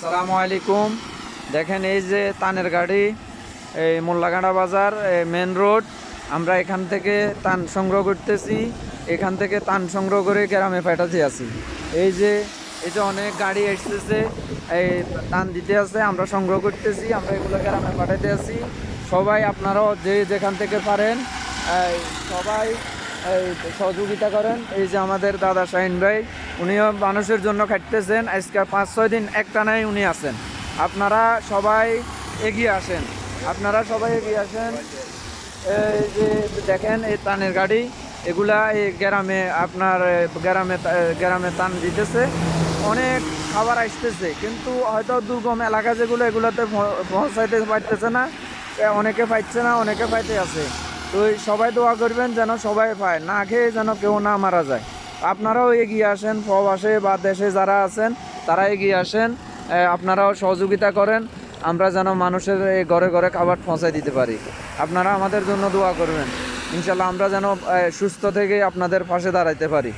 সালামু আলাইকুম। দেখেন এই যে তানের গাড়ি, এই মোল্লাগাড়া বাজার মেন রোড আমরা এখান থেকে তান সংগ্রহ করতেছি। এখান থেকে তান সংগ্রহ করে গ্রামে পাঠাতে আছি। এই যে এই যে অনেক গাড়ি এসতেছে এই টান দিতে আছে, আমরা সংগ্রহ করতেছি, আমরা এগুলো গ্রামে পাঠাতে আছি। সবাই আপনারাও যে যেখান থেকে পারেন সবাই সহযোগিতা করেন। এই যে আমাদের দাদা শাহিন ভাই উনিও মানুষের জন্য খাটতেছেন আজকে পাঁচ, ছয় দিন একটানাই উনি আছেন। আপনারা সবাই এগিয়ে আসেন। আপনারা সবাই এগিয়ে আসেন। এই যে দেখেন, এই তানের গাড়ি, এগুলা এই গ্রামে আপনার গ্রামে গ্রামে টান দিতেছে। অনেক খাবার আসতেছে, কিন্তু হয়তো দুর্গম এলাকা যেগুলো, এগুলোতে পৌঁছাইতে পারতেছে না। অনেকে পাইছে না, অনেকে পাইতে আছে। তো সবাই দোয়া করবেন যেন সবাই পায়, না খেয়ে যেন কেউ না মারা যায়। আপনারাও এগিয়ে আসেন, প্রবাসে বা দেশে যারা আছেন, তারা এগিয়ে আসেন আপনারাও সহযোগিতা করেন, আমরা যেন মানুষের এই ঘরে ঘরে খাবার পৌঁছায় দিতে পারি। আপনারা আমাদের জন্য দোয়া করবেন। ইনশাল্লাহ আমরা যেন সুস্থ থেকে আপনাদের পাশে দাঁড়াইতে পারি।